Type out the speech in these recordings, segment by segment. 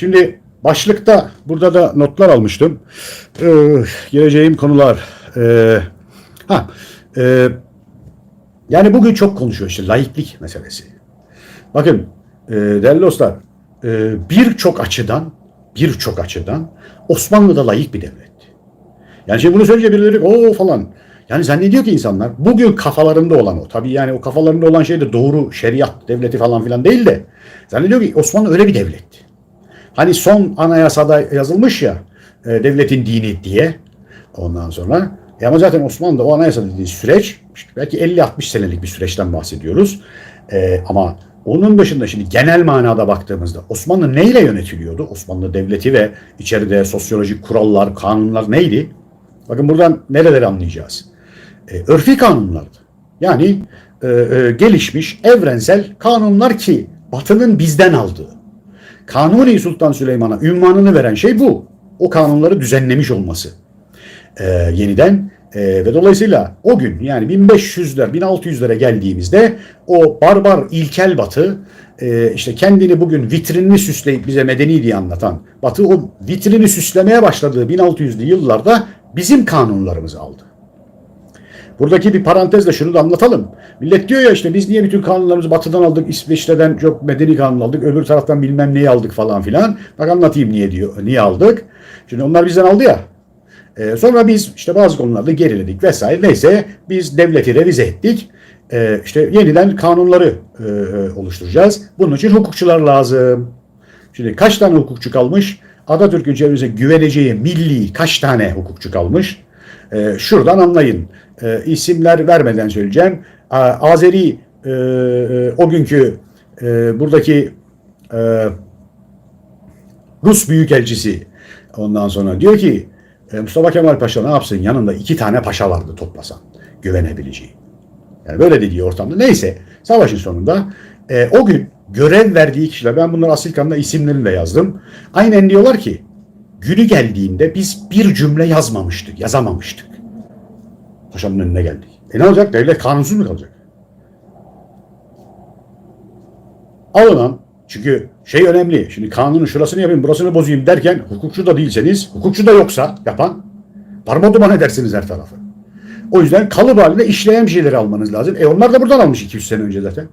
Şimdi başlıkta burada da notlar almıştım. Ee, geleceğim konular. Ee, ha, e, yani bugün çok konuşuyor işte laiklik meselesi. Bakın e, değerli dostlar e, birçok açıdan birçok açıdan Osmanlı da layık bir devlet. Yani şimdi bunu söyleyince birileri o falan. Yani zannediyor ki insanlar bugün kafalarında olan o. Tabii yani o kafalarında olan şey de doğru şeriat devleti falan filan değil de. Zannediyor ki Osmanlı öyle bir devlet. Hani son anayasada yazılmış ya e, devletin dini diye. Ondan sonra e ama zaten Osmanlı'da o anayasa dediği süreç belki 50-60 senelik bir süreçten bahsediyoruz. E, ama onun dışında şimdi genel manada baktığımızda Osmanlı neyle yönetiliyordu? Osmanlı devleti ve içeride sosyolojik kurallar, kanunlar neydi? Bakın buradan nereleri anlayacağız? E, örfi kanunlardı. Yani e, e, gelişmiş evrensel kanunlar ki Batı'nın bizden aldığı. Kanuni Sultan Süleyman'a ünvanını veren şey bu. O kanunları düzenlemiş olması. E, yeniden e, ve dolayısıyla o gün yani 1500'ler 1600'lere geldiğimizde o barbar ilkel batı e, işte kendini bugün vitrinini süsleyip bize medeni diye anlatan batı o vitrini süslemeye başladığı 1600'lü yıllarda bizim kanunlarımızı aldı. Buradaki bir parantezle şunu da anlatalım. Millet diyor ya işte biz niye bütün kanunlarımızı batıdan aldık, İsveç'ten çok medeni kanun aldık, öbür taraftan bilmem neyi aldık falan filan. Bak anlatayım niye diyor, niye aldık. Şimdi onlar bizden aldı ya. Ee, sonra biz işte bazı konularda geriledik vesaire. Neyse biz devleti revize ettik. Ee, işte yeniden kanunları e, oluşturacağız. Bunun için hukukçular lazım. Şimdi kaç tane hukukçu kalmış? Atatürk'ün çevresine güveneceği milli kaç tane hukukçu kalmış? Ee, şuradan anlayın. Ee, isimler vermeden söyleyeceğim. Ee, Azeri e, e, o günkü e, buradaki e, Rus Büyükelçisi ondan sonra diyor ki e, Mustafa Kemal Paşa ne yapsın? Yanında iki tane paşa vardı toplasan. Güvenebileceği. Yani böyle dediği ortamda. Neyse savaşın sonunda e, o gün görev verdiği kişiler ben bunları asil kanunda isimlerini de yazdım. Aynen diyorlar ki günü geldiğinde biz bir cümle yazmamıştık, yazamamıştık. Paşanın önüne geldik. E ne olacak? Devlet kanunsuz mu kalacak? Alınan çünkü şey önemli. Şimdi kanunun şurasını yapayım, burasını bozayım derken hukukçu da değilseniz, hukukçu da yoksa yapan parma duman edersiniz her tarafı. O yüzden kalıp halinde işleyen şeyleri almanız lazım. E onlar da buradan almış 200 sene önce zaten.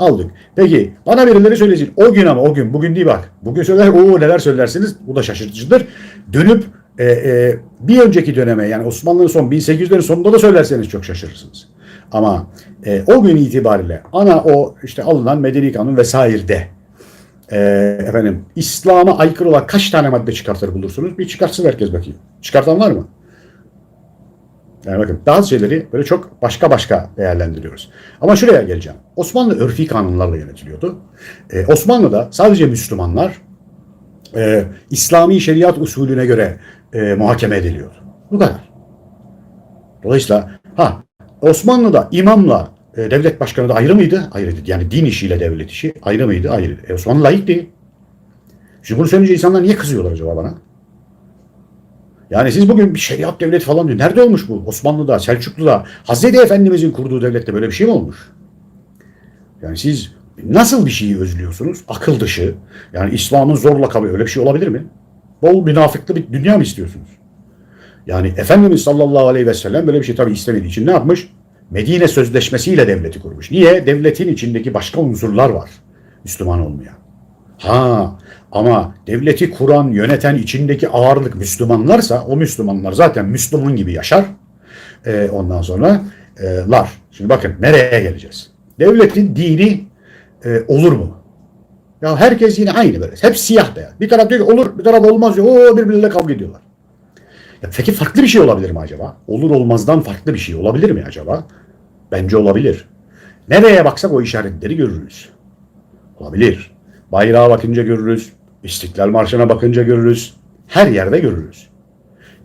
Aldık. Peki bana birileri söylesin. O gün ama o gün. Bugün değil bak. Bugün söyler o neler söylersiniz. Bu da şaşırtıcıdır. Dönüp e, e, bir önceki döneme yani Osmanlı'nın son 1800'lerin sonunda da söylerseniz çok şaşırırsınız. Ama e, o gün itibariyle ana o işte alınan medeni kanun vesairede e, efendim İslam'a aykırı olan kaç tane madde çıkartır bulursunuz? Bir çıkartsın herkes bakayım. Çıkartan var mı? Yani bakın bazı şeyleri böyle çok başka başka değerlendiriyoruz. Ama şuraya geleceğim. Osmanlı örfi kanunlarla yönetiliyordu. Ee, Osmanlı'da sadece Müslümanlar e, İslami şeriat usulüne göre e, muhakeme ediliyordu. Bu kadar. Dolayısıyla ha Osmanlı'da imamla e, devlet başkanı da ayrı mıydı? Ayrıydı. Yani din işiyle devlet işi ayrı mıydı? Ayrıydı. E, Osmanlı layık değil. Şimdi bunu söyleyince insanlar niye kızıyorlar acaba bana? Yani siz bugün bir şeriat devleti falan diyor. Nerede olmuş bu? Osmanlı'da, Selçuklu'da, Hazreti Efendimizin kurduğu devlette böyle bir şey mi olmuş? Yani siz nasıl bir şeyi özlüyorsunuz? Akıl dışı. Yani İslam'ın zorla kabul öyle bir şey olabilir mi? Bol münafıklı bir dünya mı istiyorsunuz? Yani Efendimiz sallallahu aleyhi ve sellem böyle bir şey tabii istemediği için ne yapmış? Medine Sözleşmesi'yle devleti kurmuş. Niye? Devletin içindeki başka unsurlar var. Müslüman olmayan. Ha ama devleti kuran, yöneten içindeki ağırlık Müslümanlarsa o Müslümanlar zaten Müslüman gibi yaşar. Ee, ondan sonra e, lar. Şimdi bakın nereye geleceğiz? Devletin dini e, olur mu? Ya herkes yine aynı böyle. Hep siyah beyaz. Bir taraf diyor ki olur, bir taraf olmaz diyor. Oo birbirleriyle kavga ediyorlar. Ya peki farklı bir şey olabilir mi acaba? Olur olmazdan farklı bir şey olabilir mi acaba? Bence olabilir. Nereye baksak o işaretleri görürüz. Olabilir. Bayrağa bakınca görürüz. İstiklal Marşı'na bakınca görürüz. Her yerde görürüz.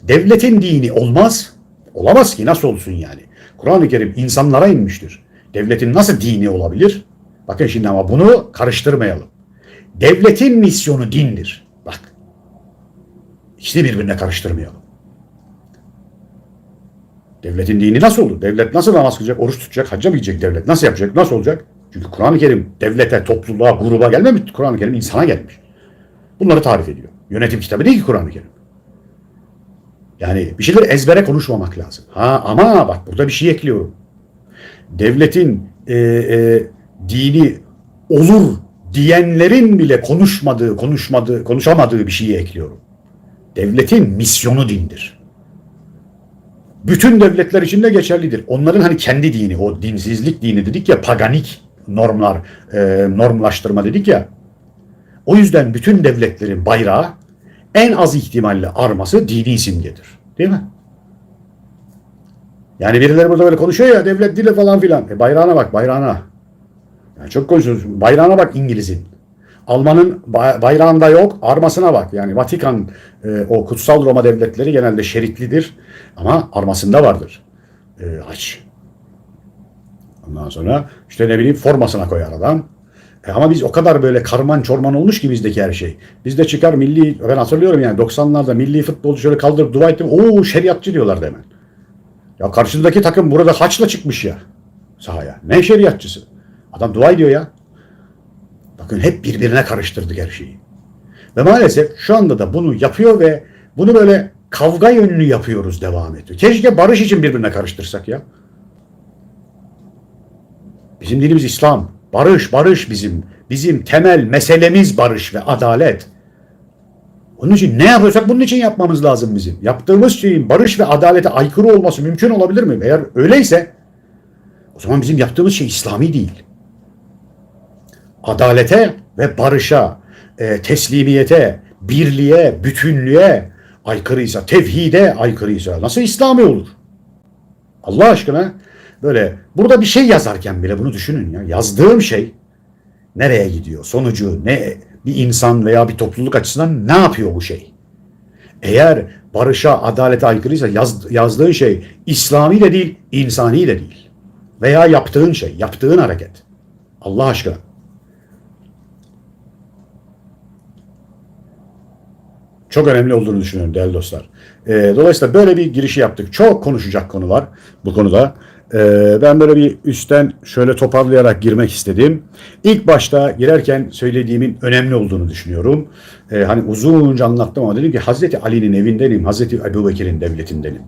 Devletin dini olmaz. Olamaz ki nasıl olsun yani. Kur'an-ı Kerim insanlara inmiştir. Devletin nasıl dini olabilir? Bakın şimdi ama bunu karıştırmayalım. Devletin misyonu dindir. Bak. İkisini birbirine karıştırmayalım. Devletin dini nasıl olur? Devlet nasıl namaz kılacak, oruç tutacak, hacca mı gidecek devlet? Nasıl yapacak, nasıl olacak? Çünkü Kur'an-ı Kerim devlete, topluluğa, gruba gelmemiş. Kur'an-ı Kerim insana gelmiş. Bunları tarif ediyor. Yönetim kitabı değil ki Kur'an-ı Kerim. Yani bir şeyleri ezbere konuşmamak lazım. Ha ama bak burada bir şey ekliyorum. Devletin e, e, dini olur diyenlerin bile konuşmadığı, konuşmadığı, konuşamadığı bir şeyi ekliyorum. Devletin misyonu dindir. Bütün devletler için de geçerlidir. Onların hani kendi dini, o dinsizlik dini dedik ya, paganik normlar, e, normlaştırma dedik ya. O yüzden bütün devletlerin bayrağı en az ihtimalle arması dini simgedir. Değil mi? Yani birileri burada böyle konuşuyor ya devlet dili falan filan. E bayrağına bak bayrağına. Yani çok konuşuyoruz. Bayrağına bak İngiliz'in. Alman'ın ba- bayrağında yok, armasına bak. Yani Vatikan, e, o kutsal Roma devletleri genelde şeritlidir ama armasında vardır. E, aç. Ondan sonra işte ne bileyim formasına koyar adam. E, ama biz o kadar böyle karman çorman olmuş ki bizdeki her şey. Bizde çıkar milli, ben hatırlıyorum yani 90'larda milli futbolcu şöyle kaldırıp dua ettim. Oo şeriatçı diyorlardı hemen. Ya karşındaki takım burada haçla çıkmış ya sahaya. Ne şeriatçısı? Adam dua ediyor ya. Bakın hep birbirine karıştırdık her şeyi. Ve maalesef şu anda da bunu yapıyor ve bunu böyle kavga yönlü yapıyoruz devam ediyor. Keşke barış için birbirine karıştırsak ya. Bizim dinimiz İslam. Barış, barış bizim. Bizim temel meselemiz barış ve adalet. Onun için ne yapıyorsak bunun için yapmamız lazım bizim. Yaptığımız şeyin barış ve adalete aykırı olması mümkün olabilir mi? Eğer öyleyse o zaman bizim yaptığımız şey İslami değil. Adalete ve barışa, e, teslimiyete, birliğe, bütünlüğe aykırıysa, tevhide aykırıysa nasıl İslami olur? Allah aşkına böyle burada bir şey yazarken bile bunu düşünün ya. Yazdığım şey nereye gidiyor? Sonucu ne? Bir insan veya bir topluluk açısından ne yapıyor bu şey? Eğer barışa, adalete aykırıysa yaz, yazdığın şey İslami de değil, insani de değil. Veya yaptığın şey, yaptığın hareket. Allah aşkına. Çok önemli olduğunu düşünüyorum değerli dostlar. Ee, dolayısıyla böyle bir girişi yaptık. Çok konuşacak konu var bu konuda. Ee, ben böyle bir üstten şöyle toparlayarak girmek istedim. İlk başta girerken söylediğimin önemli olduğunu düşünüyorum. Ee, hani uzunca anlattım ama dedim ki Hazreti Ali'nin evindenim, Hazreti Ebu Bekir'in devletindenim.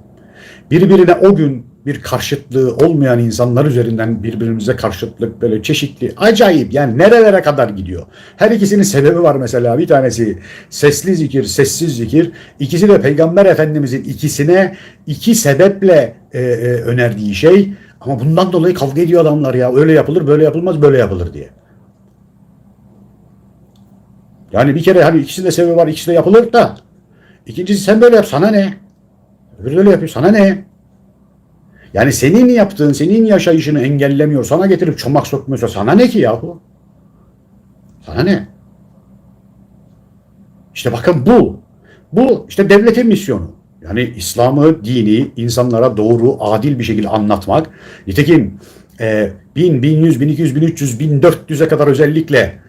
Birbirine o gün bir karşıtlığı olmayan insanlar üzerinden birbirimize karşıtlık böyle çeşitli acayip yani nerelere kadar gidiyor. Her ikisinin sebebi var mesela bir tanesi sesli zikir sessiz zikir ikisi de peygamber efendimizin ikisine iki sebeple e, e, önerdiği şey ama bundan dolayı kavga ediyor adamlar ya öyle yapılır böyle yapılmaz böyle yapılır diye. Yani bir kere hani ikisinde sebebi var ikisi de yapılır da ikincisi sen böyle yap sana ne? Öbürü de öyle yapıyor sana ne? Yani senin yaptığın, senin yaşayışını engellemiyor, sana getirip çomak sokmuyorsa sana ne ki yahu? Sana ne? İşte bakın bu. Bu işte devletin misyonu. Yani İslam'ı, dini insanlara doğru, adil bir şekilde anlatmak. Nitekim e, 1000, 1100, 1200, 1300, 1400'e kadar özellikle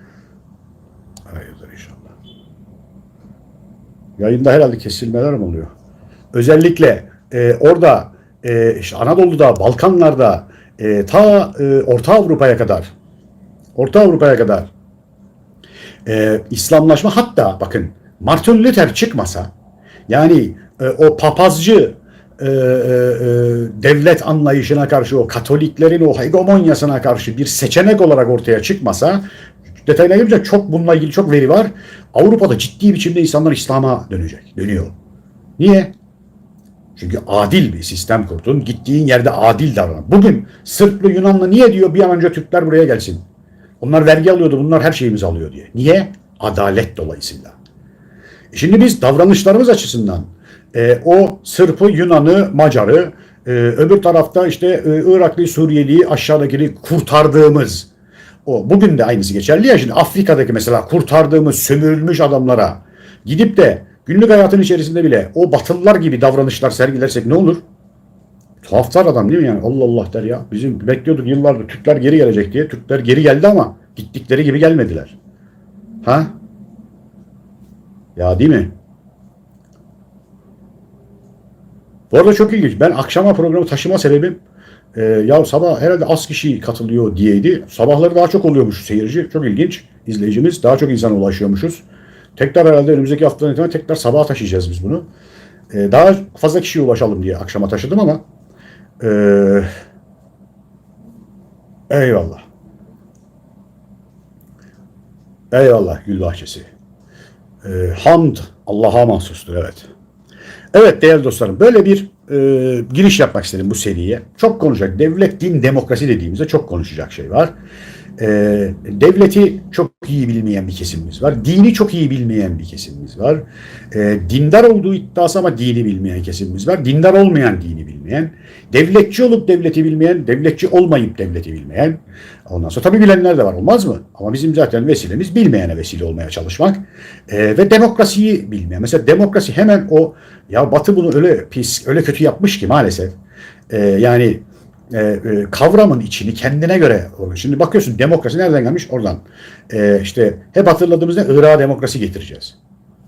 Hayırdır inşallah. Yayında herhalde kesilmeler mi oluyor? Özellikle e, orada e, işte Anadolu'da, Balkanlarda e, ta e, Orta Avrupa'ya kadar Orta Avrupa'ya kadar e, İslamlaşma hatta bakın Martin Luther çıkmasa yani e, o papazcı e, e, e, devlet anlayışına karşı o Katoliklerin o hegemonyasına karşı bir seçenek olarak ortaya çıkmasa detayına girince çok bununla ilgili çok veri var. Avrupa'da ciddi biçimde insanlar İslam'a dönecek, dönüyor. Niye? Çünkü adil bir sistem kurdun. Gittiğin yerde adil davran. Bugün Sırplı Yunanlı niye diyor bir an önce Türkler buraya gelsin? Onlar vergi alıyordu. Bunlar her şeyimizi alıyor diye. Niye? Adalet dolayısıyla. E Şimdi biz davranışlarımız açısından e, o Sırp'ı, Yunan'ı, Macar'ı, e, öbür tarafta işte e, Iraklı, Suriyeli'yi aşağıdakini kurtardığımız o bugün de aynısı geçerli ya şimdi Afrika'daki mesela kurtardığımız sömürülmüş adamlara gidip de günlük hayatın içerisinde bile o batılılar gibi davranışlar sergilersek ne olur? Tuhaflar adam değil mi yani? Allah Allah der ya. Bizim bekliyorduk yıllardır Türkler geri gelecek diye. Türkler geri geldi ama gittikleri gibi gelmediler. Ha? Ya değil mi? Bu arada çok ilginç. Ben akşama programı taşıma sebebim e, ya sabah herhalde az kişi katılıyor diyeydi. Sabahları daha çok oluyormuş seyirci. Çok ilginç. İzleyicimiz. Daha çok insana ulaşıyormuşuz. Tekrar herhalde önümüzdeki haftadan itibaren tekrar sabaha taşıyacağız biz bunu. Ee, daha fazla kişiye ulaşalım diye akşama taşıdım ama ee, eyvallah. Eyvallah Gül Bahçesi. Ee, hamd Allah'a mahsustur evet. Evet değerli dostlarım böyle bir e, giriş yapmak istedim bu seriye. Çok konuşacak devlet, din, demokrasi dediğimizde çok konuşacak şey var. E, devleti çok iyi bilmeyen bir kesimimiz var. Dini çok iyi bilmeyen bir kesimimiz var. E, dindar olduğu iddiası ama dini bilmeyen kesimimiz var. Dindar olmayan dini bilmeyen. Devletçi olup devleti bilmeyen, devletçi olmayıp devleti bilmeyen. Ondan sonra tabii bilenler de var olmaz mı? Ama bizim zaten vesilemiz bilmeyene vesile olmaya çalışmak. E, ve demokrasiyi bilmeyen. Mesela demokrasi hemen o ya Batı bunu öyle pis, öyle kötü yapmış ki maalesef. E, yani e, e, kavramın içini kendine göre şimdi bakıyorsun demokrasi nereden gelmiş oradan e, işte hep hatırladığımız ne Irak'a demokrasi getireceğiz.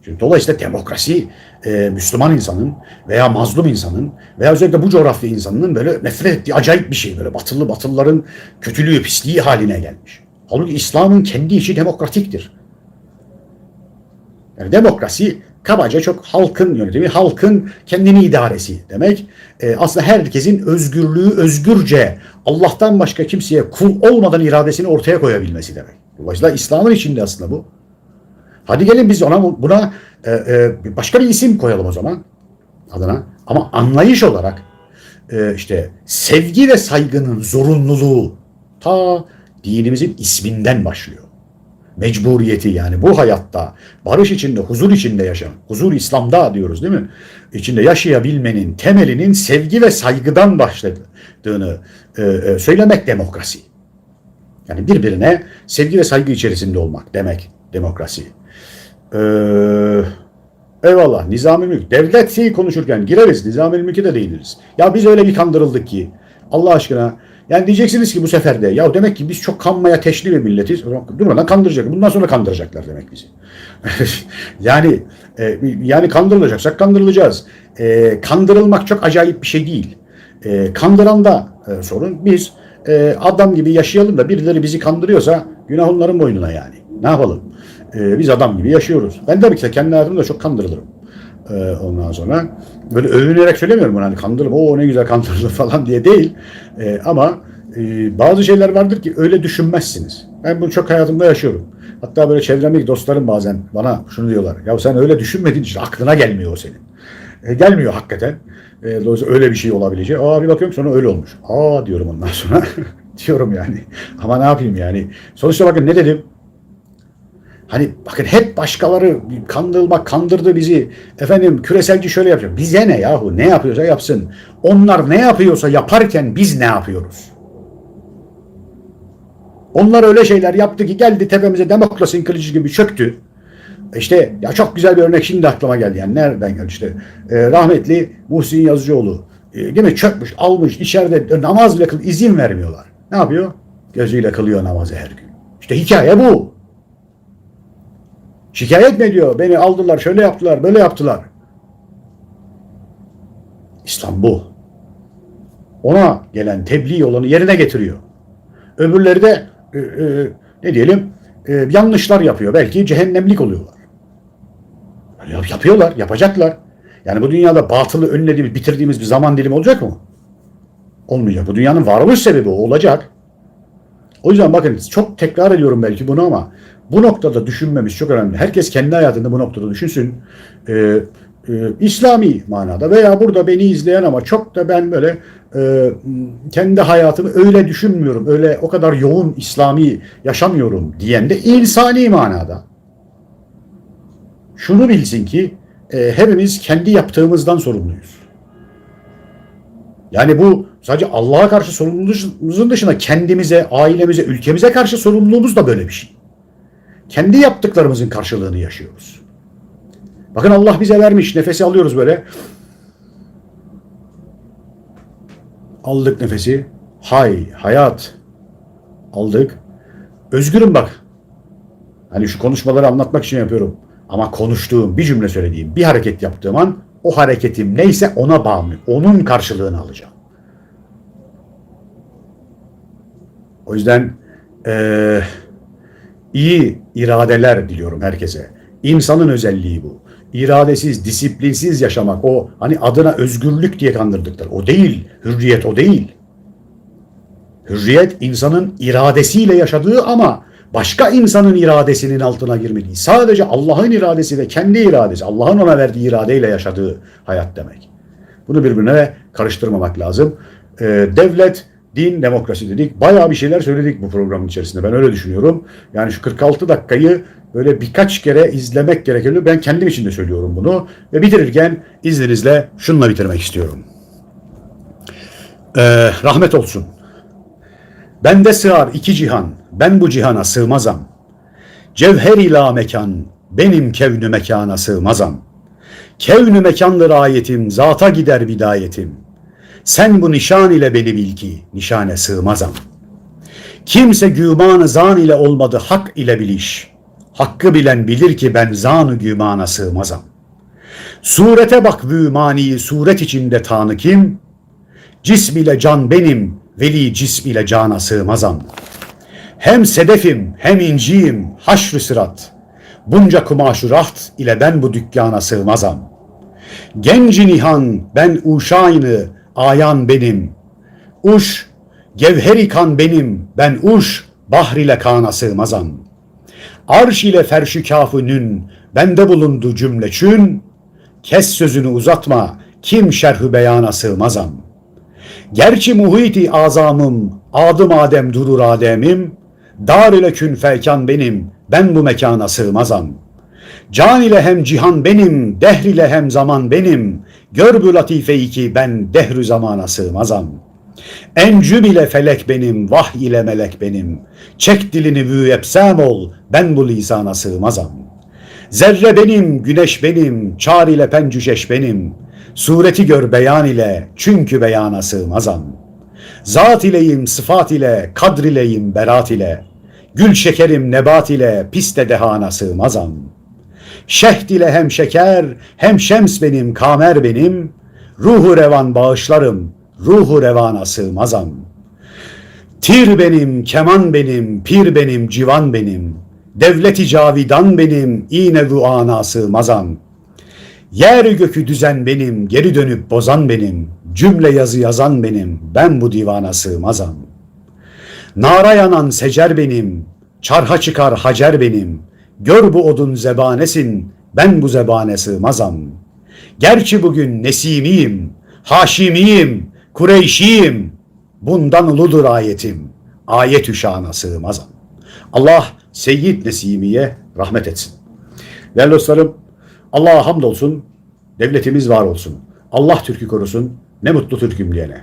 Şimdi dolayısıyla demokrasi e, Müslüman insanın veya mazlum insanın veya özellikle bu coğrafya insanının böyle nefret ettiği acayip bir şey böyle batılı batılıların kötülüğü pisliği haline gelmiş. Halbuki İslam'ın kendi içi demokratiktir. Yani demokrasi kabaca çok halkın yönetimi, halkın kendini idaresi demek. Ee, aslında herkesin özgürlüğü özgürce Allah'tan başka kimseye kul olmadan iradesini ortaya koyabilmesi demek. Dolayısıyla İslam'ın içinde aslında bu. Hadi gelin biz ona buna e, e, başka bir isim koyalım o zaman adına. Ama anlayış olarak e, işte sevgi ve saygının zorunluluğu ta dinimizin isminden başlıyor mecburiyeti yani bu hayatta barış içinde, huzur içinde yaşam, huzur İslam'da diyoruz değil mi? İçinde yaşayabilmenin temelinin sevgi ve saygıdan başladığını e, e, söylemek demokrasi. Yani birbirine sevgi ve saygı içerisinde olmak demek demokrasi. Ee, eyvallah Nizami Mülk. Devlet konuşurken gireriz. Nizami Mülk'e de değiniriz. Ya biz öyle bir kandırıldık ki Allah aşkına yani diyeceksiniz ki bu sefer de ya demek ki biz çok kanmaya teşli bir milletiz. Durmadan kandıracak. Bundan sonra kandıracaklar demek bizi. yani e, yani kandırılacaksak kandırılacağız. E, kandırılmak çok acayip bir şey değil. E, kandıran da e, sorun. Biz e, adam gibi yaşayalım da birileri bizi kandırıyorsa günah onların boynuna yani. Ne yapalım? E, biz adam gibi yaşıyoruz. Ben tabii ki kendi hayatımda çok kandırılırım. E, ondan sonra böyle övünerek söylemiyorum bunu hani kandırılıp o ne güzel kandırılır falan diye değil. E, ama e, bazı şeyler vardır ki öyle düşünmezsiniz. Ben bunu çok hayatımda yaşıyorum. Hatta böyle çevremdeki dostlarım bazen bana şunu diyorlar. Ya sen öyle düşünmediğin için aklına gelmiyor o senin. E, gelmiyor hakikaten. E, dolayısıyla öyle bir şey olabileceği. Aa bir bakıyorum sonra öyle olmuş. Aa diyorum ondan sonra. diyorum yani. Ama ne yapayım yani. Sonuçta bakın ne dedim? Hani bakın hep başkaları kandırılmak, kandırdı bizi. Efendim küreselci şöyle yapacak. Bize ne yahu? Ne yapıyorsa yapsın. Onlar ne yapıyorsa yaparken biz ne yapıyoruz? Onlar öyle şeyler yaptı ki geldi tepemize demokrasinin kılıcı gibi çöktü. İşte ya çok güzel bir örnek şimdi aklıma geldi. Yani nereden geldi işte. E, rahmetli Muhsin Yazıcıoğlu. E, değil mi? Çökmüş, almış, içeride namaz bile kıl, izin vermiyorlar. Ne yapıyor? Gözüyle kılıyor namazı her gün. İşte hikaye bu. Şikayet mi ediyor? Beni aldılar, şöyle yaptılar, böyle yaptılar. İslam bu. Ona gelen tebliğ olanı yerine getiriyor. Öbürleri de e, e, ne diyelim e, yanlışlar yapıyor. Belki cehennemlik oluyorlar. Yap, yapıyorlar, yapacaklar. Yani bu dünyada batılı önlediğimiz, bitirdiğimiz bir zaman dilimi olacak mı? Olmayacak. Bu dünyanın varoluş sebebi o olacak. O yüzden bakın çok tekrar ediyorum belki bunu ama bu noktada düşünmemiz çok önemli. Herkes kendi hayatında bu noktada düşünsün. Ee, e, İslami manada veya burada beni izleyen ama çok da ben böyle e, kendi hayatımı öyle düşünmüyorum. Öyle o kadar yoğun İslami yaşamıyorum diyen de insani manada. Şunu bilsin ki e, hepimiz kendi yaptığımızdan sorumluyuz. Yani bu sadece Allah'a karşı sorumluluğumuzun dışında kendimize, ailemize, ülkemize karşı sorumluluğumuz da böyle bir şey. Kendi yaptıklarımızın karşılığını yaşıyoruz. Bakın Allah bize vermiş, nefesi alıyoruz böyle. Aldık nefesi. Hay, hayat. Aldık. Özgürüm bak. Hani şu konuşmaları anlatmak için yapıyorum. Ama konuştuğum, bir cümle söylediğim, bir hareket yaptığım an o hareketim neyse ona bağımlı. Onun karşılığını alacağım. O yüzden e, iyi iradeler diliyorum herkese. İnsanın özelliği bu. İradesiz, disiplinsiz yaşamak o hani adına özgürlük diye kandırdıkları. O değil. Hürriyet o değil. Hürriyet insanın iradesiyle yaşadığı ama başka insanın iradesinin altına girmediği. Sadece Allah'ın iradesi ve kendi iradesi, Allah'ın ona verdiği iradeyle yaşadığı hayat demek. Bunu birbirine karıştırmamak lazım. Ee, devlet, din, demokrasi dedik. Bayağı bir şeyler söyledik bu programın içerisinde. Ben öyle düşünüyorum. Yani şu 46 dakikayı böyle birkaç kere izlemek gerekiyor. Ben kendim için de söylüyorum bunu. Ve bitirirken izninizle şununla bitirmek istiyorum. Ee, rahmet olsun. Bende sığar iki cihan, ben bu cihana sığmazam. Cevher ila mekan, benim kevnü mekana sığmazam. Kevnü mekandır ayetim, zata gider bidayetim. Sen bu nişan ile beni bil ki, nişane sığmazam. Kimse gümanı zan ile olmadı hak ile biliş. Hakkı bilen bilir ki ben zanı gümana sığmazam. Surete bak mani suret içinde tanı kim? Cism ile can benim, veli cism ile cana sığmazam. Hem sedefim hem inciyim, haşr sırat. Bunca kumaşı raht ile ben bu dükkana sığmazam. Genci nihan ben uşağını, ayan benim. Uş, gevheri kan benim, ben uş, bahr ile kana sığmazam. Arş ile ferşi kafünün, bende bulundu cümleçün. Kes sözünü uzatma, kim şerhü beyana sığmazam. Gerçi muhiti azamım, adım Adem durur Adem'im, dar ile kün felkan benim, ben bu mekana sığmazam. Can ile hem cihan benim, dehr ile hem zaman benim, gör bu latifeyi ki ben dehrü zamana sığmazam. Encüm ile felek benim, vah ile melek benim, çek dilini müyepsem ol, ben bu lisana sığmazam. Zerre benim, güneş benim, çar ile pencüşeş benim, sureti gör beyan ile, çünkü beyana sığmazam. Zat ileyim, sıfat ile, kadr ileyim, berat ile, gül şekerim, nebat ile, piste dehana sığmazam. Şehd ile hem şeker, hem şems benim, kamer benim, ruhu revan bağışlarım, ruhu revana sığmazam. Tir benim, keman benim, pir benim, civan benim, devleti cavidan benim, iğne duana sığmazam. Yer gökü düzen benim, geri dönüp bozan benim, cümle yazı yazan benim, ben bu divana sığmazam. Nara yanan secer benim, çarha çıkar hacer benim, gör bu odun zebanesin, ben bu zebane sığmazam. Gerçi bugün Nesimiyim, Haşimiyim, Kureyşiyim, bundan uludur ayetim, ayet üşağına sığmazam. Allah Seyyid Nesimi'ye rahmet etsin. Değerli dostlarım, Allah'a hamdolsun, devletimiz var olsun. Allah Türk'ü korusun, ne mutlu Türk'üm diyene.